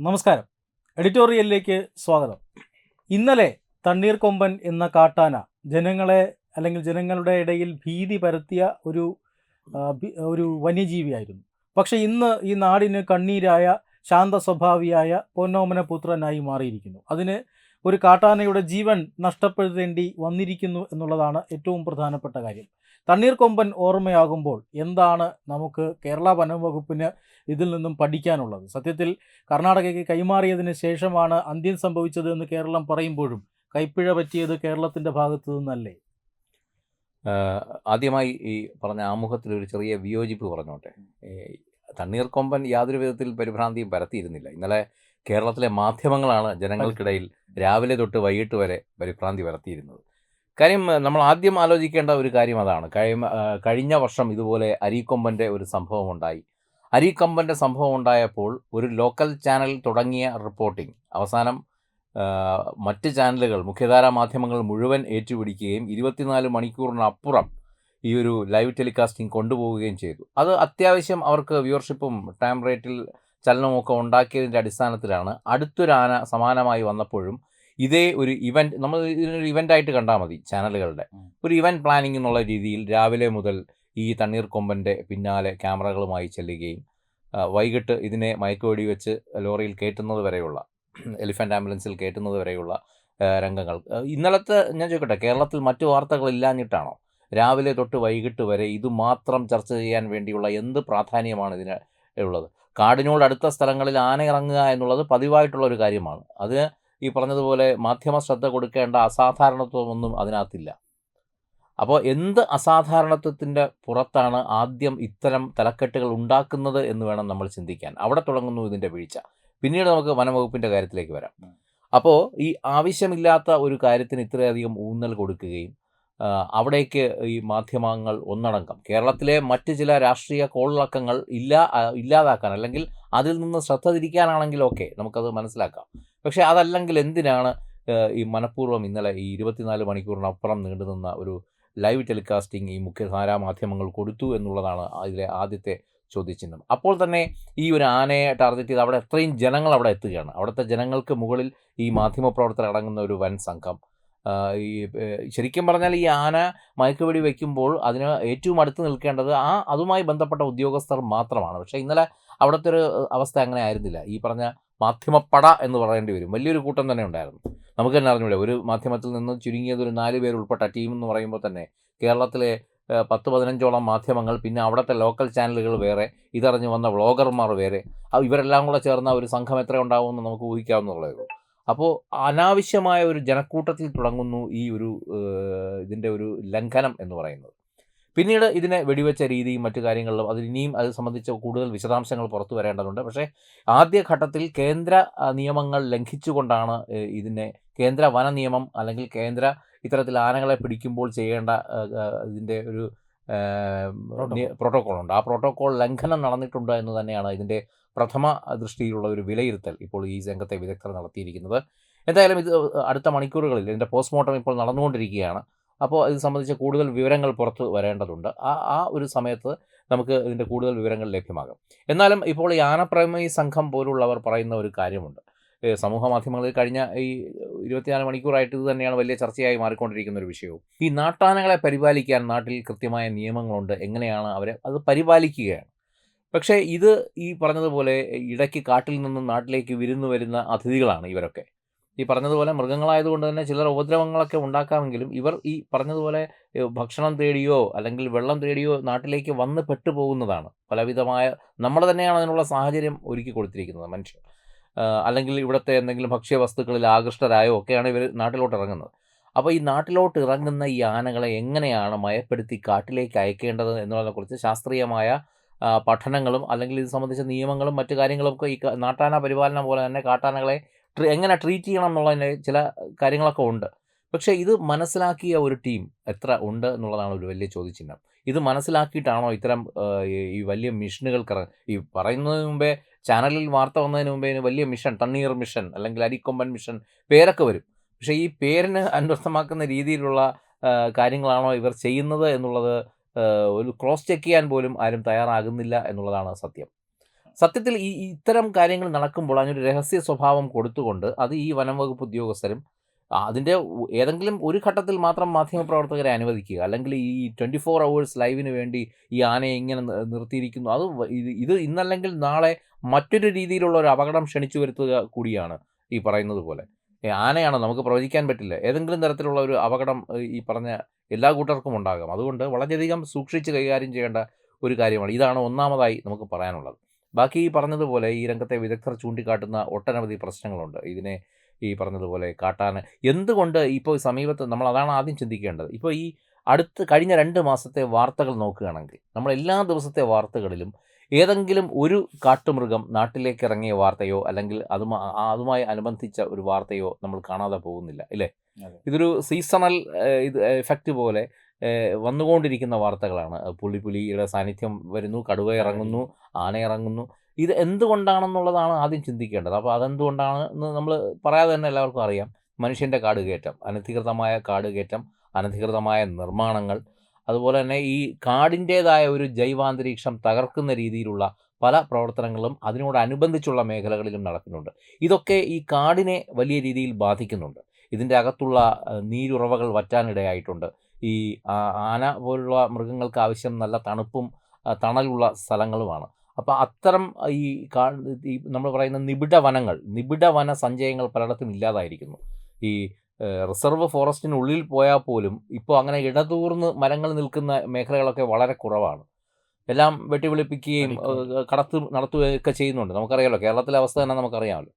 നമസ്കാരം. എഡിറ്റോറിയലിലേക്ക് സ്വാഗതം. ഇന്നലെ തണ്ണീർ കൊമ്പൻ എന്ന കാട്ടാന ജനങ്ങളെ അല്ലെങ്കിൽ ജനങ്ങളുടെ ഇടയിൽ ഭീതി പരത്തിയ ഒരു ഒരു വന്യജീവിയായിരുന്നു. പക്ഷേ ഇന്ന് ഈ നാടിന് കണ്ണീരായ ശാന്ത സ്വഭാവിയായ പൊന്നോമന പുത്രനായി മാറിയിരിക്കുന്നു. അതിന് ഒരു കാട്ടാനയുടെ ജീവൻ നഷ്ടപ്പെടുത്തേണ്ടി വന്നിരിക്കുന്നു എന്നുള്ളതാണ് ഏറ്റവും പ്രധാനപ്പെട്ട കാര്യം. തണ്ണീർക്കൊമ്പൻ ഓർമ്മയാകുമ്പോൾ എന്താണ് നമുക്ക് കേരള വനം വകുപ്പിന് ഇതിൽ നിന്നും പഠിക്കാനുള്ളത്? സത്യത്തിൽ കർണാടകയ്ക്ക് കൈമാറിയതിന് ശേഷമാണ് അന്ത്യം സംഭവിച്ചത് എന്ന് കേരളം പറയുമ്പോഴും കൈപ്പിഴ പറ്റിയത് കേരളത്തിന്റെ ഭാഗത്തു നിന്നല്ലേ? ആദ്യമായി ഈ പറഞ്ഞ ആമുഖത്തിൽ ഒരു ചെറിയ വിയോജിപ്പ് പറഞ്ഞോട്ടെ. തണ്ണീർക്കൊമ്പൻ യാതൊരു വിധത്തിൽ പരിഭ്രാന്തിയും പരത്തിയിരുന്നില്ല. ഇന്നലെ കേരളത്തിലെ മാധ്യമങ്ങളാണ് ജനങ്ങൾക്കിടയിൽ രാവിലെ തൊട്ട് വൈകിട്ട് വരെ പരിഭ്രാന്തി പരത്തിയിരുന്നത്. കാര്യം നമ്മൾ ആദ്യം ആലോചിക്കേണ്ട ഒരു കാര്യം അതാണ്. കഴി- കഴിഞ്ഞ വർഷം ഇതുപോലെ അരീക്കൊമ്പന്റെ ഒരു സംഭവം ഉണ്ടായി അരീക്കൊമ്പന്റെ സംഭവം ഉണ്ടായപ്പോൾ ഒരു ലോക്കൽ ചാനൽ തുടങ്ങിയ റിപ്പോർട്ടിംഗ് അവസാനം മറ്റ് ചാനലുകൾ മുഖ്യധാരാ മാധ്യമങ്ങൾ മുഴുവൻ ഏറ്റുപിടിക്കുകയും ഇരുപത്തിനാല് മണിക്കൂറിനപ്പുറം ഈ ഒരു ലൈവ് ടെലികാസ്റ്റിംഗ് കൊണ്ടുപോവുകയും ചെയ്തു. അത് അത്യാവശ്യം അവർക്ക് വ്യൂവർഷിപ്പും ടൈം റേറ്റിൽ ചലനമൊക്കെ ഉണ്ടാക്കിയതിന്റെ അടിസ്ഥാനത്തിലാണ് അടുത്തൊരു ആന സമാനമായി വന്നപ്പോഴും ഇതേ ഒരു ഇവന്റ് നമ്മൾ ഇതിനൊരു ഇവന്റായിട്ട് കണ്ടാൽ മതി ചാനലുകളുടെ ഒരു ഇവന്റ് പ്ലാനിംഗ് എന്നുള്ള രീതിയിൽ രാവിലെ മുതൽ ഈ തണ്ണീർക്കൊമ്പന്റെ പിന്നാലെ ക്യാമറകളുമായി ചെല്ലുകയും വൈകിട്ട് ഇതിനെ മയക്കുവെടി വെച്ച് ലോറിയിൽ കയറ്റുന്നത് വരെയുള്ള എലിഫന്റ് ആംബുലൻസിൽ കയറ്റുന്നത് വരെയുള്ള രംഗങ്ങൾ. ഇന്നലത്തെ ഞാൻ ചോദിക്കട്ടെ കേരളത്തിൽ മറ്റു വാർത്തകളില്ലാഞ്ഞിട്ടാണോ രാവിലെ തൊട്ട് വൈകിട്ട് വരെ ഇത് മാത്രം ചർച്ച ചെയ്യാൻ വേണ്ടിയുള്ള എന്ത് പ്രാധാന്യമാണ് ഇതിന് ഉള്ളത്? കാടിനോട് അടുത്ത സ്ഥലങ്ങളിൽ ആന ഇറങ്ങുക എന്നുള്ളത് പതിവായിട്ടുള്ള ഒരു കാര്യമാണ്. അത് ഈ പറഞ്ഞതുപോലെ മാധ്യമ ശ്രദ്ധ കൊടുക്കേണ്ട അസാധാരണത്വമൊന്നും അതിനകത്തില്ല. അപ്പോൾ എന്ത് അസാധാരണത്വത്തിന്റെ പുറത്താണ് ആദ്യം ഇത്തരം തലക്കെട്ടുകൾ ഉണ്ടാക്കുന്നത് എന്ന് വേണം നമ്മൾ ചിന്തിക്കാൻ. അവിടെ തുടങ്ങുന്നു ഇതിന്റെ വീഴ്ച. പിന്നീട് നമുക്ക് വനംവകുപ്പിന്റെ കാര്യത്തിലേക്ക് വരാം. അപ്പോൾ ഈ ആവശ്യമില്ലാത്ത ഒരു കാര്യത്തിന് ഇത്രയധികം ഊന്നൽ കൊടുക്കുകയും അവിടേക്ക് ഈ മാധ്യമങ്ങൾ ഒന്നടങ്കം കേരളത്തിലെ മറ്റ് ചില രാഷ്ട്രീയ കോളിളക്കങ്ങൾ ഇല്ല ഇല്ലാതാക്കാൻ അല്ലെങ്കിൽ അതിൽ നിന്ന് ശ്രദ്ധ തിരിക്കാനാണെങ്കിൽ ഓക്കെ നമുക്കത് മനസ്സിലാക്കാം. പക്ഷേ അതല്ലെങ്കിൽ എന്തിനാണ് ഈ മനഃപൂർവം ഇന്നലെ ഈ ഇരുപത്തിനാല് മണിക്കൂറിനപ്പുറം നീണ്ടു നിന്ന ഒരു ലൈവ് ടെലികാസ്റ്റിംഗ് ഈ മുഖ്യധാരാ മാധ്യമങ്ങൾ കൊടുത്തു എന്നുള്ളതാണ് അതിലെ ആദ്യത്തെ ചോദ്യചിഹ്നം. അപ്പോൾ തന്നെ ഈ ഒരു ആനയെ ടാർഗറ്റ് ചെയ്ത് അവിടെ എത്രയും ജനങ്ങൾ അവിടെ എത്തുകയാണ്. അവിടുത്തെ ജനങ്ങൾക്ക് മുകളിൽ ഈ മാധ്യമപ്രവർത്തകർ അടങ്ങുന്ന ഒരു വൻ സംഘം. ഈ ശരിക്കും പറഞ്ഞാൽ ഈ ആന മയക്കുവെടി വയ്ക്കുമ്പോൾ അതിന് ഏറ്റവും അടുത്ത് നിൽക്കേണ്ടത് ആ അതുമായി ബന്ധപ്പെട്ട ഉദ്യോഗസ്ഥർ മാത്രമാണ്. പക്ഷേ ഇന്നലെ അവിടുത്തെ ഒരു അവസ്ഥ അങ്ങനെ ആയിരുന്നില്ല. ഈ പറഞ്ഞ മാധ്യമപ്പട എന്ന് പറയേണ്ടി വരും. വലിയൊരു കൂട്ടം തന്നെ ഉണ്ടായിരുന്നു. നമുക്ക് തന്നെ അറിഞ്ഞൂടെ ഒരു മാധ്യമത്തിൽ നിന്ന് ചുരുങ്ങിയത് ഒരു നാല് പേര് ഉൾപ്പെട്ട ടീം എന്ന് പറയുമ്പോൾ തന്നെ കേരളത്തിലെ പത്ത് പതിനഞ്ചോളം മാധ്യമങ്ങൾ പിന്നെ അവിടുത്തെ ലോക്കൽ ചാനലുകൾ വേറെ ഇതറിഞ്ഞ് വന്ന വ്ളോഗർമാർ വേറെ ഇവരെല്ലാം കൂടെ ചേർന്ന ഒരു സംഘം എത്ര ഉണ്ടാവുമെന്ന് നമുക്ക് ഊഹിക്കാവുന്നതേ ഉള്ളൂ. അപ്പോൾ അനാവശ്യമായ ഒരു ജനക്കൂട്ടത്തിൽ തുടങ്ങുന്നു ഈ ഒരു ഇതിന്റെ ഒരു ലംഘനം എന്ന് പറയുന്നത്. പിന്നീട് ഇതിനെ വെടിവെച്ച രീതിയും മറ്റു കാര്യങ്ങളിലും അതിൽ ഇനിയും അത് സംബന്ധിച്ച കൂടുതൽ വിശദാംശങ്ങൾ പുറത്തു വരേണ്ടതുണ്ട്. പക്ഷേ ആദ്യഘട്ടത്തിൽ കേന്ദ്ര നിയമങ്ങൾ ലംഘിച്ചുകൊണ്ടാണ് ഇതിനെ കേന്ദ്ര വന നിയമം അല്ലെങ്കിൽ കേന്ദ്ര ഇത്തരത്തിൽ ആനകളെ പിടിക്കുമ്പോൾ ചെയ്യേണ്ട ഇതിന്റെ ഒരു പ്രോട്ടോക്കോൾ ഉണ്ട് ആ പ്രോട്ടോക്കോൾ ലംഘനം നടന്നിട്ടുണ്ട് എന്ന് തന്നെയാണ് ഇതിന്റെ പ്രഥമ ദൃഷ്ടിയിലുള്ള ഒരു വിലയിരുത്തൽ ഇപ്പോൾ ഈ രംഗത്തെ വിദഗ്ധർ നടത്തിയിരിക്കുന്നത്. എന്തായാലും ഇത് അടുത്ത മണിക്കൂറുകളിൽ ഇതിന്റെ പോസ്റ്റ്മോർട്ടം ഇപ്പോൾ നടന്നുകൊണ്ടിരിക്കുകയാണ്. അപ്പോൾ ഇത് സംബന്ധിച്ച് കൂടുതൽ വിവരങ്ങൾ പുറത്ത് വരേണ്ടതുണ്ട്. ആ ആ ഒരു സമയത്ത് നമുക്ക് ഇതിന്റെ കൂടുതൽ വിവരങ്ങൾ ലഭ്യമാകും. എന്നാലും ഇപ്പോൾ ഈ ആനപ്രമേയ സംഘം പോലുള്ളവർ പറയുന്ന ഒരു കാര്യമുണ്ട്. സമൂഹ മാധ്യമങ്ങളിൽ കഴിഞ്ഞ ഈ ഇരുപത്തിനാല് മണിക്കൂറായിട്ട് ഇത് തന്നെയാണ് വലിയ ചർച്ചയായി മാറിക്കൊണ്ടിരിക്കുന്ന ഒരു വിഷയവും. ഈ നാട്ടാനകളെ പരിപാലിക്കാൻ നാട്ടിൽ കൃത്യമായ നിയമങ്ങളുണ്ട്. എങ്ങനെയാണ് അവരെ അത് പരിപാലിക്കുകയാണ്. പക്ഷേ ഇത് ഈ പറഞ്ഞതുപോലെ ഇടയ്ക്ക് കാട്ടിൽ നിന്നും നാട്ടിലേക്ക് വിരുന്നു വരുന്ന അതിഥികളാണ് ഇവരൊക്കെ. ഈ പറഞ്ഞതുപോലെ മൃഗങ്ങളായതുകൊണ്ട് തന്നെ ചിലർ ഉപദ്രവങ്ങളൊക്കെ ഉണ്ടാക്കാമെങ്കിലും ഇവർ ഈ പറഞ്ഞതുപോലെ ഭക്ഷണം തേടിയോ അല്ലെങ്കിൽ വെള്ളം തേടിയോ നാട്ടിലേക്ക് വന്ന് പെട്ടുപോകുന്നതാണ്. പലവിധമായ നമ്മൾ തന്നെയാണ് അതിനുള്ള സാഹചര്യം ഒരുക്കി കൊടുത്തിരിക്കുന്നത് മനുഷ്യർ. അല്ലെങ്കിൽ ഇവിടുത്തെ എന്തെങ്കിലും ഭക്ഷ്യവസ്തുക്കളിൽ ആകൃഷ്ടരായോ ഒക്കെയാണ് ഇവർ നാട്ടിലോട്ട് ഇറങ്ങുന്നത്. അപ്പോൾ ഈ നാട്ടിലോട്ട് ഇറങ്ങുന്ന ഈ ആനകളെ എങ്ങനെയാണ് മയപ്പെടുത്തി കാട്ടിലേക്ക് അയക്കേണ്ടത് എന്നുള്ളതിനെക്കുറിച്ച് ശാസ്ത്രീയമായ പഠനങ്ങളും അല്ലെങ്കിൽ ഇത് സംബന്ധിച്ച നിയമങ്ങളും മറ്റു കാര്യങ്ങളും ഒക്കെ ഈ നാട്ടാന പരിപാലനം പോലെ തന്നെ കാട്ടാനകളെ എങ്ങനെ ട്രീറ്റ് ചെയ്യണം എന്നുള്ളതിന്റെ ചില കാര്യങ്ങളൊക്കെ ഉണ്ട്. പക്ഷേ ഇത് മനസ്സിലാക്കിയ ഒരു ടീം എത്ര ഉണ്ട് എന്നുള്ളതാണ് ഒരു വലിയ ചോദ്യചിഹ്നം. ഇത് മനസ്സിലാക്കിയിട്ടാണോ ഇത്തരം ഈ- വലിയ മിഷനുകൾ ഈ പറയുന്നതിന് മുമ്പേ ചാനലിൽ വാർത്ത വന്നതിന് മുമ്പേ വലിയ മിഷൻ തണ്ണീർ മിഷൻ അല്ലെങ്കിൽ അരിക്കൊമ്പൻ മിഷൻ പേരൊക്കെ വരും. പക്ഷേ ഈ പേരിന് അന്വർത്ഥമാക്കുന്ന രീതിയിലുള്ള കാര്യങ്ങളാണോ ഇവർ ചെയ്യുന്നത് എന്നുള്ളത് ഒരു ക്രോസ് ചെക്ക് ചെയ്യാൻ പോലും ആരും തയ്യാറാകുന്നില്ല എന്നുള്ളതാണ് സത്യം. സത്യത്തിൽ ഈ ഇത്തരം കാര്യങ്ങൾ നടക്കുമ്പോൾ അതിനൊരു രഹസ്യ സ്വഭാവം കൊടുത്തുകൊണ്ട് അത് ഈ വനം വകുപ്പ് ഉദ്യോഗസ്ഥരും അതിന്റെ ഏതെങ്കിലും ഒരു ഘട്ടത്തിൽ മാത്രം മാധ്യമപ്രവർത്തകരെ അനുവദിക്കുക. അല്ലെങ്കിൽ ഈ ട്വന്റി ഫോർ അവേഴ്സ് ലൈവിന് വേണ്ടി ഈ ആനയെ ഇങ്ങനെ നിർത്തിയിരിക്കുന്നു. അത് ഇത് ഇന്നല്ലെങ്കിൽ നാളെ മറ്റൊരു രീതിയിലുള്ള ഒരു അപകടം ക്ഷണിച്ചു വരുത്തുക കൂടിയാണ് ഈ പറയുന്നത് പോലെ. ആനയാണ്? നമുക്ക് പ്രവചിക്കാൻ പറ്റില്ല. ഏതെങ്കിലും തരത്തിലുള്ള ഒരു അപകടം ഈ പറഞ്ഞ എല്ലാ കൂട്ടർക്കും ഉണ്ടാകാം. അതുകൊണ്ട് വളരെയധികം സൂക്ഷിച്ച് കൈകാര്യം ചെയ്യേണ്ട ഒരു കാര്യമാണ്. ഇതാണ് ഒന്നാമതായി നമുക്ക് പറയാനുള്ളത്. ബാക്കി ഈ പറഞ്ഞതുപോലെ ഈ രംഗത്തെ വിദഗ്ധർ ചൂണ്ടിക്കാട്ടുന്ന ഒട്ടനവധി പ്രശ്നങ്ങളുണ്ട്. ഇതിനെ ഈ പറഞ്ഞതുപോലെ കാട്ടാൻ എന്തുകൊണ്ട് ഇപ്പോൾ സമീപത്ത് നമ്മൾ അതാണ് ആദ്യം ചിന്തിക്കേണ്ടത്? ഇപ്പോൾ ഈ അടുത്ത് കഴിഞ്ഞ രണ്ട് മാസത്തെ വാർത്തകൾ നോക്കുകയാണെങ്കിൽ നമ്മൾ എല്ലാ ദിവസത്തെ വാർത്തകളിലും ഏതെങ്കിലും ഒരു കാട്ടുമൃഗം നാട്ടിലേക്ക് ഇറങ്ങിയ വാർത്തയോ അല്ലെങ്കിൽ അതുമാ അതുമായി അനുബന്ധിച്ച ഒരു വാർത്തയോ നമ്മൾ കാണാതെ പോകുന്നില്ല ഇല്ലേ? ഇതൊരു സീസണൽ ഇത് എഫക്റ്റ് പോലെ വന്നുകൊണ്ടിരിക്കുന്ന വാർത്തകളാണ്. പുള്ളി പുലിയുടെ സാന്നിധ്യം വരുന്നു കടുവ ഇറങ്ങുന്നു ആന ഇറങ്ങുന്നു. ഇത് എന്തുകൊണ്ടാണെന്നുള്ളതാണ് ആദ്യം ചിന്തിക്കേണ്ടത്. അപ്പോൾ അതെന്തുകൊണ്ടാണ് എന്ന് നമ്മൾ പറയാതെ തന്നെ എല്ലാവർക്കും അറിയാം. മനുഷ്യന്റെ കാട് കയറ്റം അനധികൃതമായ കാട് കയറ്റം അനധികൃതമായ നിർമ്മാണങ്ങൾ അതുപോലെ തന്നെ ഈ കാടിന്റേതായ ഒരു ജൈവാന്തരീക്ഷം തകർക്കുന്ന രീതിയിലുള്ള പല പ്രവർത്തനങ്ങളും അതിനോടനുബന്ധിച്ചുള്ള മേഖലകളിലും നടക്കുന്നുണ്ട്. ഇതൊക്കെ ഈ കാടിനെ വലിയ രീതിയിൽ ബാധിക്കുന്നുണ്ട്. ഇതിന്റെ അകത്തുള്ള നീരുറവകൾ വറ്റാനിടയായിട്ടുണ്ട്. ഈ ആന പോലുള്ള മൃഗങ്ങൾക്ക് ആവശ്യം നല്ല തണുപ്പും തണലുള്ള സ്ഥലങ്ങളുമാണ്. അപ്പോൾ അത്തരം ഈ കാ ഈ നമ്മൾ പറയുന്ന നിബിഡ വനങ്ങൾ നിബിഡ വന സഞ്ചയങ്ങൾ പലയിടത്തും ഇല്ലാതായിരിക്കുന്നു. ഈ റിസർവ് ഫോറസ്റ്റിനുള്ളിൽ പോയാൽ പോലും ഇപ്പോൾ അങ്ങനെ ഇടതൂർന്ന് മരങ്ങൾ നിൽക്കുന്ന മേഖലകളൊക്കെ വളരെ കുറവാണ്. എല്ലാം വെട്ടിവിളിപ്പിക്കുകയും കടത്ത് നടത്തുകയൊക്കെ ചെയ്യുന്നുണ്ട്. നമുക്കറിയാമല്ലോ കേരളത്തിലെ അവസ്ഥ തന്നെ നമുക്കറിയാമല്ലോ.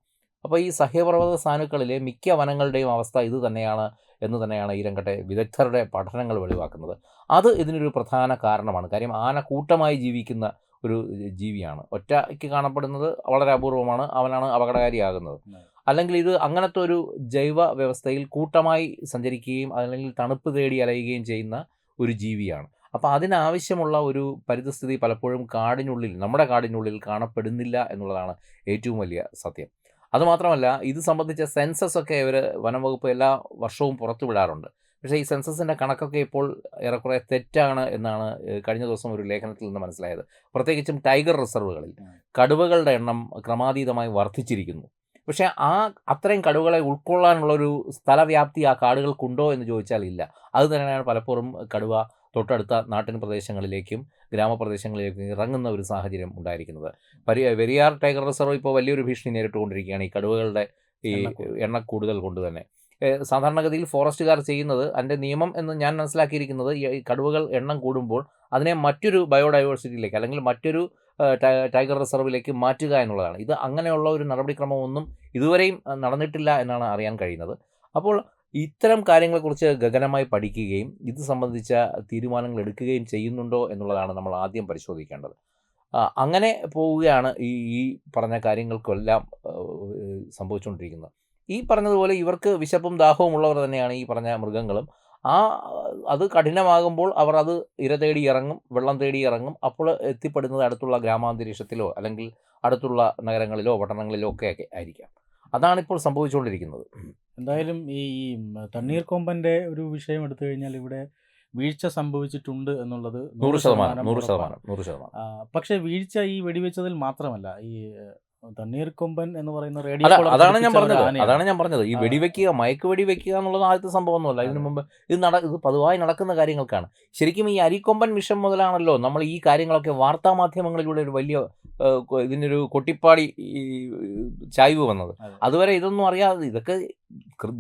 അപ്പോൾ ഈ സഹ്യപർവത സാനുക്കളിലെ മിക്ക വനങ്ങളുടെയും അവസ്ഥ ഇത് തന്നെയാണ്. എന്ന് തന്നെയാണ് ഈ രംഗത്തെ വിദഗ്ധരുടെ പഠനങ്ങൾ വെളിവാക്കുന്നത്. അത് ഇതിനൊരു പ്രധാന കാരണമാണ്. കാര്യം ആന കൂട്ടമായി ജീവിക്കുന്ന ഒരു ജീവിയാണ്. ഒറ്റയ്ക്ക് കാണപ്പെടുന്നത് വളരെ അപൂർവമാണ്. അവനാണ് അപകടകാരിയാകുന്നത്. അല്ലെങ്കിൽ ഇത് അങ്ങനത്തെ ഒരു ജൈവ വ്യവസ്ഥയിൽ കൂട്ടമായി സഞ്ചരിക്കുകയും അല്ലെങ്കിൽ തണുപ്പ് തേടി അലയുകയും ചെയ്യുന്ന ഒരു ജീവിയാണ്. അപ്പോൾ അതിനാവശ്യമുള്ള ഒരു പരിതസ്ഥിതി പലപ്പോഴും കാടിനുള്ളിൽ നമ്മുടെ കാടിനുള്ളിൽ കാണപ്പെടുന്നില്ല എന്നുള്ളതാണ് ഏറ്റവും വലിയ സത്യം. അതുമാത്രമല്ല ഇത് സംബന്ധിച്ച സെൻസസ് ഒക്കെ ഇവർ വനംവകുപ്പ് എല്ലാ വർഷവും പുറത്തു വിടാറുണ്ട്. പക്ഷേ ഈ സെൻസസിന്റെ കണക്കൊക്കെ ഇപ്പോൾ ഏറെക്കുറെ തെറ്റാണ് എന്നാണ് കഴിഞ്ഞ ദിവസം ഒരു ലേഖനത്തിൽ നിന്ന് മനസ്സിലായത്. പ്രത്യേകിച്ചും ടൈഗർ റിസർവുകളിൽ കടുവകളുടെ എണ്ണം ക്രമാതീതമായി വർദ്ധിച്ചിരിക്കുന്നു. പക്ഷേ ആ അത്രയും കടുവകളെ ഉൾക്കൊള്ളാനുള്ളൊരു സ്ഥലവ്യാപ്തി ആ കാടുകൾക്കുണ്ടോ എന്ന് ചോദിച്ചാൽ ഇല്ല. അത് തന്നെയാണ് പലപ്പോഴും കടുവ തൊട്ടടുത്ത നാട്ടിൻ പ്രദേശങ്ങളിലേക്കും ഗ്രാമപ്രദേശങ്ങളിലേക്കും ഇറങ്ങുന്ന ഒരു സാഹചര്യം ഉണ്ടായിരിക്കുന്നത്. പരി വെരിയാർ ടൈഗർ റിസർവ് ഇപ്പോൾ വലിയൊരു ഭീഷണി നേരിട്ടുകൊണ്ടിരിക്കുകയാണ് ഈ കടുവകളുടെ ഈ. എണ്ണ കൂടുതൽ കൊണ്ട് തന്നെ. സാധാരണഗതിയിൽ ഫോറസ്റ്റുകാർ ചെയ്യുന്നത് അതിന്റെ നിയമം എന്ന് ഞാൻ മനസ്സിലാക്കിയിരിക്കുന്നത് ഈ കടുവകൾ എണ്ണം കൂടുമ്പോൾ അതിനെ മറ്റൊരു ബയോഡൈവേഴ്സിറ്റിയിലേക്ക് അല്ലെങ്കിൽ മറ്റൊരു ടൈഗർ റിസർവിലേക്ക് മാറ്റുക എന്നുള്ളതാണ്. ഇത് അങ്ങനെയുള്ള ഒരു നടപടിക്രമമൊന്നും ഇതുവരെയും നടന്നിട്ടില്ല എന്നാണ് അറിയാൻ കഴിയുന്നത്. അപ്പോൾ ഇത്തരം കാര്യങ്ങളെക്കുറിച്ച് ഗഗനമായി പഠിക്കുകയും ഇത് സംബന്ധിച്ച തീരുമാനങ്ങൾ എടുക്കുകയും ചെയ്യുന്നുണ്ടോ എന്നുള്ളതാണ് നമ്മൾ ആദ്യം പരിശോധിക്കേണ്ടത്. അങ്ങനെ പോവുകയാണ് ഈ ഈ പറഞ്ഞ കാര്യങ്ങൾക്കെല്ലാം സംഭവിച്ചുകൊണ്ടിരിക്കുന്നത്. ഈ പറഞ്ഞതുപോലെ ഇവർക്ക് വിശപ്പും ദാഹവും ഉള്ളവർ തന്നെയാണ് ഈ പറഞ്ഞ മൃഗങ്ങളും. ആ അത് കഠിനമാകുമ്പോൾ അവർ അത് ഇര തേടി ഇറങ്ങും വെള്ളം തേടി ഇറങ്ങും. അപ്പോൾ എത്തിപ്പെടുന്നത് അടുത്തുള്ള ഗ്രാമാന്തരീക്ഷത്തിലോ അല്ലെങ്കിൽ അടുത്തുള്ള നഗരങ്ങളിലോ പട്ടണങ്ങളിലോ ഒക്കെ ഒക്കെ ആയിരിക്കാം അതാണിപ്പോൾ സംഭവിച്ചുകൊണ്ടിരിക്കുന്നത്. എന്തായാലും ഈ തണ്ണീർ കൊമ്പന്റെ ഒരു വിഷയം എടുത്തു കഴിഞ്ഞാൽ ഇവിടെ വീഴ്ച സംഭവിച്ചിട്ടുണ്ട് എന്നുള്ളത് നൂറ് ശതമാനം നൂറ്. ശതമാനം നൂറ് ശതമാനം. പക്ഷേ വീഴ്ച ഈ വെടിവെച്ചതിൽ മാത്രമല്ല ഈ തണ്ണീർക്കൊമ്പൻ എന്ന് പറയുന്ന റേഡിയോ അതാണ് ഞാൻ പറഞ്ഞത്. അതാണ് ഞാൻ പറഞ്ഞത് ഈ. വെടിവെക്കുക മയക്ക് വെടിവെക്കുക എന്നുള്ളത് ആദ്യത്തെ സംഭവമൊന്നുമല്ല ഇതിനു അതിനു മുമ്പ് ഇത് നട ഇത് പതിവായി നടക്കുന്ന കാര്യങ്ങൾക്കാണ് ശരിക്കും ഈ അരിക്കൊമ്പൻ മിഷൻ മുതലാണല്ലോ നമ്മൾ ഈ കാര്യങ്ങളൊക്കെ വാർത്താ മാധ്യമങ്ങളിലൂടെ ഒരു വലിയ ഇതിനൊരു കൊട്ടിപ്പാടി ഈ ചായ്വ് വന്നത് അതെ. അതുവരെ ഇതൊന്നും അറിയാതെ ഇതൊക്കെ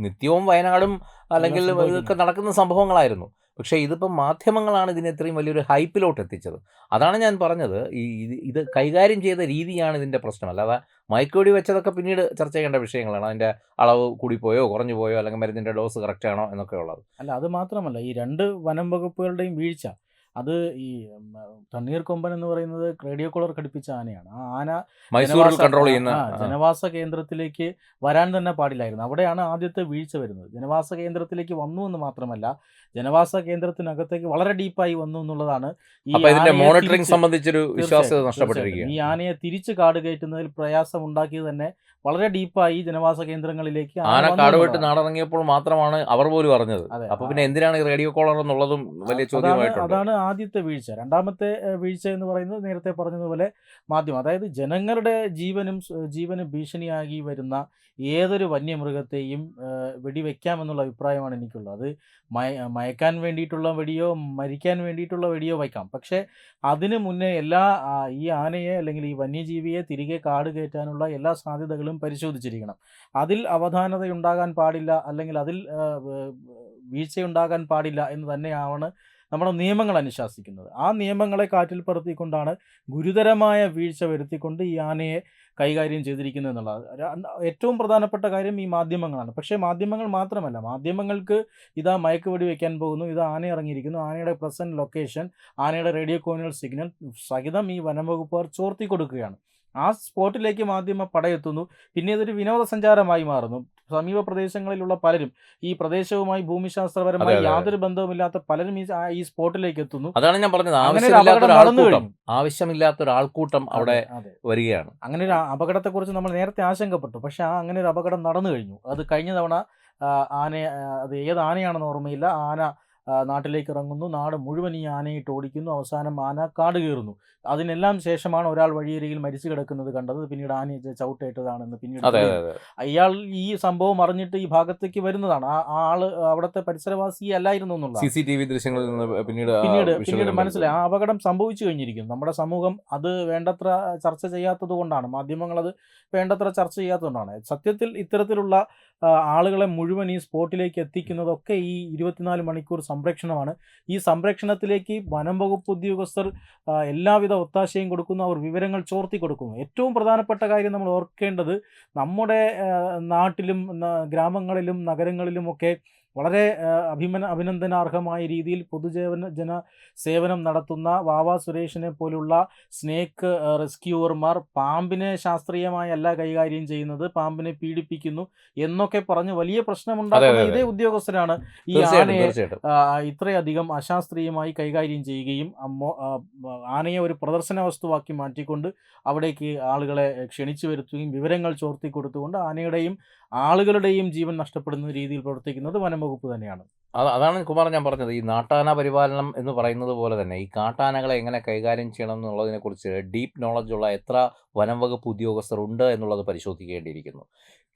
നിത്യവും വയനാടും അല്ലെങ്കിൽ. ഇതൊക്കെ നടക്കുന്ന സംഭവങ്ങളായിരുന്നു പക്ഷേ ഇതിപ്പോൾ മാധ്യമങ്ങളാണ് ഇതിനെ ഇത്രയും വലിയൊരു ഹൈപ്പിലോട്ട് എത്തിച്ചത് അതാണ് ഞാൻ പറഞ്ഞത്. ഈ ഇത് കൈകാര്യം ചെയ്ത രീതിയാണ് ഇതിന്റെ പ്രശ്നം. അല്ലാതെ മയക്കുവെടി വെച്ചതൊക്കെ പിന്നീട് ചർച്ച ചെയ്യേണ്ട വിഷയങ്ങളാണ്. അതിന്റെ അളവ് കൂടിപ്പോയോ കുറഞ്ഞു പോയോ അല്ലെങ്കിൽ മരുന്നിന്റെ ഡോസ് കറക്റ്റ് ആണോ എന്നൊക്കെ ഉള്ളത് അല്ല അത് മാത്രമല്ല. ഈ രണ്ട് വനം വകുപ്പുകളുടെയും വീഴ്ച അത് ഈ തണ്ണീർ കൊമ്പൻ എന്ന് പറയുന്നത് റേഡിയോ കോളർ ഘടിപ്പിച്ച ആനയാണ്. ആ ആന മൈസൂരിൽ കൺട്രോൾ ചെയ്യുന്ന ജനവാസ കേന്ദ്രത്തിലേക്ക് വരാൻ തന്നെ പാടില്ലായിരുന്നു. അവിടെയാണ് ആദ്യത്തെ വീഴ്ച വരുന്നത്. ജനവാസ കേന്ദ്രത്തിലേക്ക് വന്നു എന്ന് മാത്രമല്ല ജനവാസ കേന്ദ്രത്തിനകത്തേക്ക് വളരെ ഡീപ്പായി വന്നു എന്നുള്ളതാണ് ഈ മോണിറ്ററിംഗ് സംബന്ധിച്ചൊരു വിശ്വാസ്യത നഷ്ടപ്പെട്ടിരിക്കുകയാണ്. ഈ ആനയെ തിരിച്ച് കാട് കയറ്റുന്നതിൽ പ്രയാസം ഉണ്ടാക്കിയത് തന്നെ വളരെ ഡീപ്പായി ജനവാസ കേന്ദ്രങ്ങളിലേക്ക് ആന ആന കാട് വെട്ട് എന്നുള്ളതാണ്. നാടിറങ്ങിയപ്പോൾ മാത്രമാണ് അവർ പോലും അറിഞ്ഞത്. അപ്പൊ പിന്നെ എന്തിനാണ് ഈ റേഡിയോ കോളർ എന്നുള്ളതും വലിയ ചോദ്യമായിട്ടുണ്ട്. അതാണ് ആദ്യത്തെ വീഴ്ച. രണ്ടാമത്തെ വീഴ്ച എന്ന് പറയുന്നത് നേരത്തെ പറഞ്ഞതുപോലെ മാധ്യമം. അതായത് ജനങ്ങളുടെ ജീവനും ജീവനും ഭീഷണിയാകി വരുന്ന ഏതൊരു വന്യമൃഗത്തെയും വെടിവെക്കാമെന്നുള്ള അഭിപ്രായമാണ് എനിക്കുള്ളത്. അത് മയ മയക്കാൻ വേണ്ടിയിട്ടുള്ള വെടിയോ മരിക്കാൻ വേണ്ടിയിട്ടുള്ള വെടിയോ വയ്ക്കാം. പക്ഷേ അതിന് മുന്നേ എല്ലാ ഈ ആനയെ അല്ലെങ്കിൽ ഈ വന്യജീവിയെ തിരികെ കാട് കയറ്റാനുള്ള എല്ലാ സാധ്യതകളും പരിശോധിച്ചിരിക്കണം. അതിൽ അവധാനതയുണ്ടാകാൻ പാടില്ല അല്ലെങ്കിൽ അതിൽ വീഴ്ചയുണ്ടാകാൻ പാടില്ല എന്ന് തന്നെയാണ് നമ്മുടെ നിയമങ്ങൾ അനുശാസിക്കുന്നത്. ആ നിയമങ്ങളെ കാറ്റിൽ പറത്തിക്കൊണ്ടാണ് ഗുരുതരമായ വീഴ്ച വരുത്തിക്കൊണ്ട് ഈ ആനയെ കൈകാര്യം ചെയ്തിരിക്കുന്നത് എന്നുള്ളത്. ഏറ്റവും പ്രധാനപ്പെട്ട കാര്യം ഈ മാധ്യമങ്ങളാണ്. പക്ഷേ മാധ്യമങ്ങൾ മാത്രമല്ല. മാധ്യമങ്ങൾക്ക് ഇതാ മയക്കുവെടി വെക്കാൻ പോകുന്നു ഇതാ ആന ഇറങ്ങിയിരിക്കുന്നു ആനയുടെ പ്രസന്റ് ലൊക്കേഷൻ ആനയുടെ റേഡിയോ കോണുകൾ സിഗ്നൽ സഹിതം ഈ വനംവകുപ്പുകാർ ചോർത്തി കൊടുക്കുകയാണ് ആ സ്പോട്ടിലേക്ക് മാധ്യമ പടയെത്തുന്നു. പിന്നെ ഇതൊരു വിനോദസഞ്ചാരമായി മാറുന്നു. സമീപ പ്രദേശങ്ങളിലുള്ള പലരും ഈ പ്രദേശവുമായി ഭൂമിശാസ്ത്രപരമായി. യാതൊരു ബന്ധവുമില്ലാത്ത പലരും ഈ സ്പോട്ടിലേക്ക് എത്തുന്നു അതാണ് ഞാൻ പറഞ്ഞത്. ആവശ്യമില്ലാത്ത ഒരാൾക്കൂട്ടം ഒരു ആൾക്കൂട്ടം അവിടെ വരികയാണ്. അങ്ങനെ ഒരു അപകടത്തെക്കുറിച്ച് നമ്മൾ നേരത്തെ ആശങ്കപ്പെട്ടു. പക്ഷെ ആ അങ്ങനെ ഒരു അപകടം നടന്നു കഴിഞ്ഞു. അത് കഴിഞ്ഞ തവണ ആന അത് ഏത് ആനയാണെന്ന് ഓർമ്മയില്ല. ആന നാട്ടിലേക്ക് ഇറങ്ങുന്നു നാട് മുഴുവൻ ഈ ആനയിട്ട് ഓടിക്കുന്നു. അവസാനം ആന കാട് കയറുന്നു അതിനെല്ലാം ശേഷമാണ് ഒരാൾ വഴിയരികിൽ മരിച്ചു കിടക്കുന്നത് കണ്ടത്. പിന്നീട് ആനയെ ച- ചവിട്ടേറ്റതാണെന്ന് പിന്നീട് അയാൾ ഈ സംഭവം അറിഞ്ഞിട്ട് ഈ ഭാഗത്തേക്ക് വരുന്നതാണ്. ആ ആൾ അവിടുത്തെ പരിസരവാസി അല്ലായിരുന്നു എന്നുള്ള. സി സി ടി വി ദൃശ്യങ്ങളിൽ നിന്ന് പിന്നീട് പിന്നീട് പിന്നീട് മനസ്സിലായി. ആ അപകടം സംഭവിച്ചു കഴിഞ്ഞിരിക്കുന്നു നമ്മുടെ സമൂഹം അത് വേണ്ടത്ര ചർച്ച ചെയ്യാത്തത് കൊണ്ടാണ്. മാധ്യമങ്ങൾ അത് വേണ്ടത്ര ചർച്ച ചെയ്യാത്തതുകൊണ്ടാണ് സത്യത്തിൽ ഇത്തരത്തിലുള്ള ആളുകളെ മുഴുവൻ ഈ സ്പോട്ടിലേക്ക് എത്തിക്കുന്നതൊക്കെ ഈ ഇരുപത്തിനാല് മണിക്കൂർ സംരക്ഷണമാണ്. ഈ സംരക്ഷണത്തിലേക്ക് വനം വകുപ്പ് ഉദ്യോഗസ്ഥർ എല്ലാവിധ ഒത്താശയും കൊടുക്കുന്നു. അവർ വിവരങ്ങൾ ചോർത്തി കൊടുക്കുന്നു. ഏറ്റവും പ്രധാനപ്പെട്ട കാര്യം നമ്മൾ ഓർക്കേണ്ടത് നമ്മുടെ നാട്ടിലും ഗ്രാമങ്ങളിലും നഗരങ്ങളിലുമൊക്കെ വളരെ അഭിമന അഭിനന്ദനാർഹമായ രീതിയിൽ പൊതുജീവന ജന സേവനം നടത്തുന്ന വാവ സുരേഷിനെ പോലുള്ള സ്നേക്ക് റെസ്ക്യൂവർമാർ പാമ്പിനെ ശാസ്ത്രീയമായി അല്ല കൈകാര്യം ചെയ്യുന്നത് പാമ്പിനെ പീഡിപ്പിക്കുന്നു എന്നൊക്കെ പറഞ്ഞ് വലിയ പ്രശ്നമുണ്ടാക്കുന്ന. ഇതേ ഉദ്യോഗസ്ഥരാണ് ഈ ആനയെ ഇത്രയധികം അശാസ്ത്രീയമായി കൈകാര്യം ചെയ്യുകയും ആനയെ ഒരു പ്രദർശന വസ്തുവാക്കി മാറ്റിക്കൊണ്ട് അവിടേക്ക് ആളുകളെ ക്ഷണിച്ചു വരുത്തുകയും വിവരങ്ങൾ ചോർത്തി കൊടുത്തുകൊണ്ട് ആനയുടെയും ആളുകളുടെയും ജീവൻ നഷ്ടപ്പെടുന്ന രീതിയിൽ പ്രവർത്തിക്കുന്നത് വനംവകുപ്പ് തന്നെയാണ്. അത് അതാണ് കുമാർ ഞാൻ പറഞ്ഞത്. ഈ നാട്ടാന പരിപാലനം എന്ന് പറയുന്നത് പോലെ തന്നെ ഈ കാട്ടാനകളെ എങ്ങനെ കൈകാര്യം ചെയ്യണം എന്നുള്ളതിനെക്കുറിച്ച് ഡീപ്പ് നോളജുള്ള എത്ര വനം വകുപ്പ് ഉദ്യോഗസ്ഥർ ഉണ്ട് എന്നുള്ളത് പരിശോധിക്കേണ്ടിയിരിക്കുന്നു.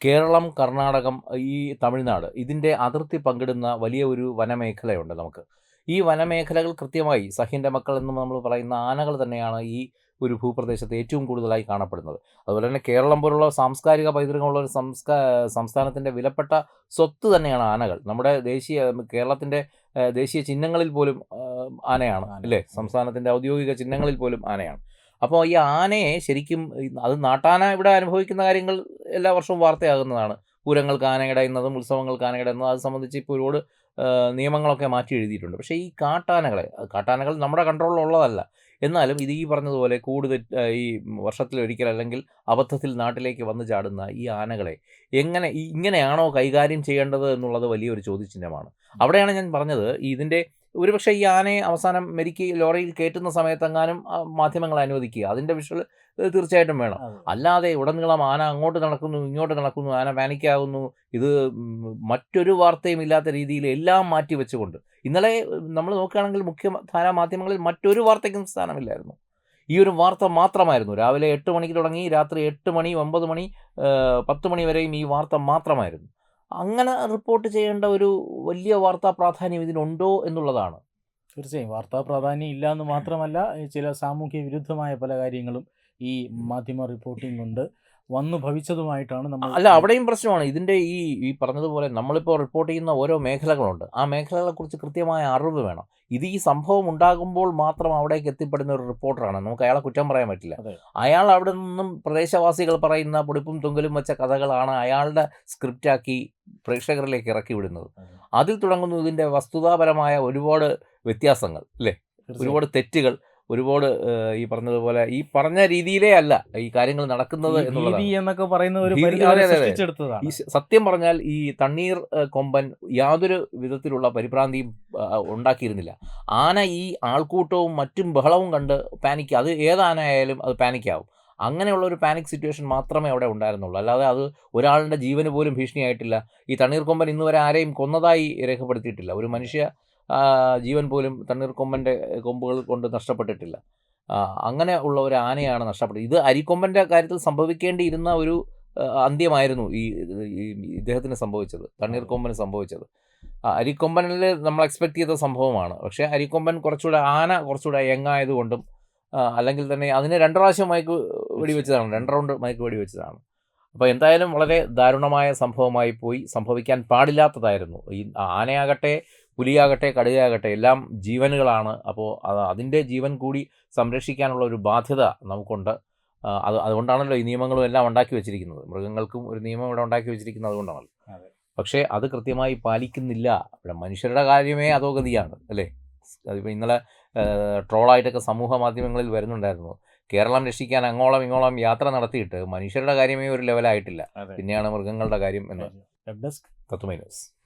കേരളം കർണാടകം ഈ തമിഴ്നാട് ഇതിന്റെ അതിർത്തി പങ്കിടുന്ന വലിയ ഒരു വനമേഖലയുണ്ട് നമുക്ക്. ഈ വനമേഖലകൾ കൃത്യമായി സഹിന്റെ മക്കൾ എന്ന് നമ്മൾ പറയുന്ന ആനകൾ തന്നെയാണ് ഈ ഒരു ഭൂപ്രദേശത്ത് ഏറ്റവും കൂടുതലായി കാണപ്പെടുന്നത്. അതുപോലെ തന്നെ കേരളം പോലുള്ള സാംസ്കാരിക പൈതൃകമുള്ള ഒരു സംസ്കാ സംസ്ഥാനത്തിന്റെ വിലപ്പെട്ട സ്വത്ത് തന്നെയാണ് ആനകൾ. നമ്മുടെ ദേശീയ കേരളത്തിന്റെ ദേശീയ ചിഹ്നങ്ങളിൽ പോലും ആനയാണ് അല്ലേ? സംസ്ഥാനത്തിന്റെ ഔദ്യോഗിക ചിഹ്നങ്ങളിൽ പോലും ആനയാണ്. അപ്പോൾ ഈ ആനയെ ശരിക്കും അത് നാട്ടാന ഇവിടെ അനുഭവിക്കുന്ന കാര്യങ്ങൾ എല്ലാ വർഷവും വാർത്തയാകുന്നതാണ്. പൂരങ്ങൾക്ക് ആനയിടയുന്നതും ഉത്സവങ്ങൾക്ക് ആനയിടുന്നതും അത് സംബന്ധിച്ച് ഇപ്പോൾ ഒരുപാട് നിയമങ്ങളൊക്കെ മാറ്റി എഴുതിയിട്ടുണ്ട്. പക്ഷേ ഈ കാട്ടാനകളെ കാട്ടാനകൾ നമ്മുടെ കൺട്രോളിലുള്ളതല്ല എന്നാലും ഇത് ഈ പറഞ്ഞതുപോലെ കൂടുതൽ ഈ വർഷത്തിൽ വർഷത്തിലൊരിക്കൽ അല്ലെങ്കിൽ അബദ്ധത്തിൽ നാട്ടിലേക്ക് വന്നു ചാടുന്ന ഈ ആനകളെ എങ്ങനെ ഇങ്ങനെയാണോ കൈകാര്യം ചെയ്യേണ്ടത് എന്നുള്ളത് വലിയൊരു ചോദ്യചിഹ്നമാണ്. അവിടെയാണ് ഞാൻ പറഞ്ഞത് ഇതിന്റെ ഒരുപക്ഷെ ഈ ആനയെ അവസാനം മെരിക്ക് ലോറിയിൽ കയറ്റുന്ന സമയത്തെങ്ങാനും ആ, മാധ്യമങ്ങൾ അനുവദിക്കുക. അതിന്റെ വിഷ്വൽ തീർച്ചയായിട്ടും വേണം. അല്ലാതെ ഉടനീളം ആന അങ്ങോട്ട് നടക്കുന്നു ഇങ്ങോട്ട് നടക്കുന്നു ആന പാനിക്കാകുന്നു ഇത് മറ്റൊരു വാർത്തയും ഇല്ലാത്ത രീതിയിൽ എല്ലാം മാറ്റി വെച്ചുകൊണ്ട്. ഇന്നലെ നമ്മൾ നോക്കുകയാണെങ്കിൽ മുഖ്യധാരാ മാധ്യമങ്ങളിൽ മറ്റൊരു വാർത്തയ്ക്കും സ്ഥാനമില്ലായിരുന്നു. ഈ ഒരു വാർത്ത മാത്രമായിരുന്നു. രാവിലെ എട്ട് മണിക്ക് തുടങ്ങി രാത്രി എട്ട് മണി ഒമ്പത് മണി പത്ത് മണി വരെയും ഈ വാർത്ത മാത്രമായിരുന്നു. അങ്ങനെ റിപ്പോർട്ട് ചെയ്യേണ്ട ഒരു വലിയ വാർത്താ പ്രാധാന്യം ഇതിനുണ്ടോ എന്നുള്ളതാണ്. തീർച്ചയായും. വാർത്താ പ്രാധാന്യം ഇല്ല എന്ന് മാത്രമല്ല ചില സാമൂഹ്യ വിരുദ്ധമായ പല കാര്യങ്ങളും ഈ മാധ്യമ റിപ്പോർട്ടിംഗ് കൊണ്ട് വന്നു ഭവിച്ചതുമായിട്ടാണ് നമ്മൾ അല്ല അവിടെയും പ്രശ്നമാണ്. ഇതിന്റെ ഈ ഈ പറഞ്ഞതുപോലെ നമ്മളിപ്പോൾ റിപ്പോർട്ട് ചെയ്യുന്ന ഓരോ മേഖലകളുണ്ട്. ആ മേഖലകളെക്കുറിച്ച് കൃത്യമായ അറിവ് വേണം. ഇത് ഈ സംഭവം ഉണ്ടാകുമ്പോൾ മാത്രം അവിടേക്ക് എത്തിപ്പെടുന്ന ഒരു റിപ്പോർട്ടറാണ് നമുക്ക് അയാളെ കുറ്റം പറയാൻ പറ്റില്ല. അയാൾ അവിടെ നിന്നും പ്രദേശവാസികൾ പറയുന്ന പൊടിപ്പും തൊങ്കലും വെച്ച കഥകളാണ് അയാളുടെ സ്ക്രിപ്റ്റാക്കി പ്രേക്ഷകരിലേക്ക് ഇറക്കി വിടുന്നത്. അതിൽ തുടങ്ങുന്നു ഇതിന്റെ വസ്തുതാപരമായ ഒരുപാട് വ്യത്യാസങ്ങൾ അല്ലേ? ഒരുപാട് തെറ്റുകൾ. ഒരുപാട് ഈ പറഞ്ഞതുപോലെ ഈ പറഞ്ഞ രീതിയിലേ അല്ല ഈ കാര്യങ്ങൾ നടക്കുന്നത് എന്നൊക്കെ പറയുന്ന ഈ സത്യം പറഞ്ഞാൽ ഈ തണ്ണീർ കൊമ്പൻ യാതൊരു വിധത്തിലുള്ള പരിഭ്രാന്തിയും ഉണ്ടാക്കിയിരുന്നില്ല. ആന ഈ ആൾക്കൂട്ടവും മറ്റും ബഹളവും കണ്ട് പാനിക്ക് അത് ഏതാന ആയാലും അത് പാനിക്കാവും. അങ്ങനെയുള്ള ഒരു പാനിക് സിറ്റുവേഷൻ മാത്രമേ അവിടെ ഉണ്ടായിരുന്നുള്ളൂ. അല്ലാതെ അത് ഒരാളുടെ ജീവന് പോലും ഭീഷണിയായിട്ടില്ല. ഈ തണ്ണീർ കൊമ്പൻ ഇന്നുവരെ ആരെയും കൊന്നതായി രേഖപ്പെടുത്തിയിട്ടില്ല. ഒരു മനുഷ്യ ജീവൻ പോലും തണ്ണീർക്കൊമ്പന്റെ കൊമ്പുകൾ കൊണ്ട് നഷ്ടപ്പെട്ടിട്ടില്ല. അങ്ങനെ ഉള്ള ഒരു ആനയാണ് നഷ്ടപ്പെട്ടത്. ഇത് അരിക്കൊമ്പന്റെ കാര്യത്തിൽ സംഭവിക്കേണ്ടിയിരുന്ന ഒരു അന്ത്യമായിരുന്നു ഈ ഇദ്ദേഹത്തിന് സംഭവിച്ചത് തണ്ണീർക്കൊമ്പന് സംഭവിച്ചത്. അരിക്കൊമ്പനിൽ നമ്മൾ എക്സ്പെക്ട് ചെയ്ത സംഭവമാണ്. പക്ഷേ അരിക്കൊമ്പൻ കുറച്ചുകൂടെ ആന കുറച്ചുകൂടെ യങ്ങായതുകൊണ്ടും അല്ലെങ്കിൽ തന്നെ അതിന് രണ്ട് പ്രാവശ്യം മയക്ക് വെടിവെച്ചതാണ് രണ്ട് റൗണ്ട് മയക്ക് വെടിവെച്ചതാണ്. അപ്പോൾ എന്തായാലും വളരെ ദാരുണമായ സംഭവമായി പോയി സംഭവിക്കാൻ പാടില്ലാത്തതായിരുന്നു. ഈ ആനയാകട്ടെ പുലിയാകട്ടെ കടുകയാകട്ടെ എല്ലാം ജീവനുകളാണ്. അപ്പോൾ അത് അതിന്റെ ജീവൻ കൂടി സംരക്ഷിക്കാനുള്ള ഒരു ബാധ്യത നമുക്കുണ്ട്. അത് അതുകൊണ്ടാണല്ലോ ഈ നിയമങ്ങളും എല്ലാം ഉണ്ടാക്കി വെച്ചിരിക്കുന്നത്. മൃഗങ്ങൾക്കും ഒരു നിയമം ഇവിടെ ഉണ്ടാക്കി വെച്ചിരിക്കുന്നത് അതുകൊണ്ടാണല്ലോ. അതെ. പക്ഷേ അത് കൃത്യമായി പാലിക്കുന്നില്ല. ഇവിടെ മനുഷ്യരുടെ കാര്യമേ അധോഗതിയാണ് അല്ലേ? അതിപ്പോൾ ഇന്നലെ ട്രോളായിട്ടൊക്കെ സമൂഹ മാധ്യമങ്ങളിൽ വരുന്നുണ്ടായിരുന്നു. കേരളം രക്ഷിക്കാൻ അങ്ങോളം ഇങ്ങോളം യാത്ര നടത്തിയിട്ട് മനുഷ്യരുടെ കാര്യമേ ഒരു ലെവലായിട്ടില്ല. പിന്നെയാണ് മൃഗങ്ങളുടെ കാര്യം എന്ന്. Web desk. Tatvamayi news.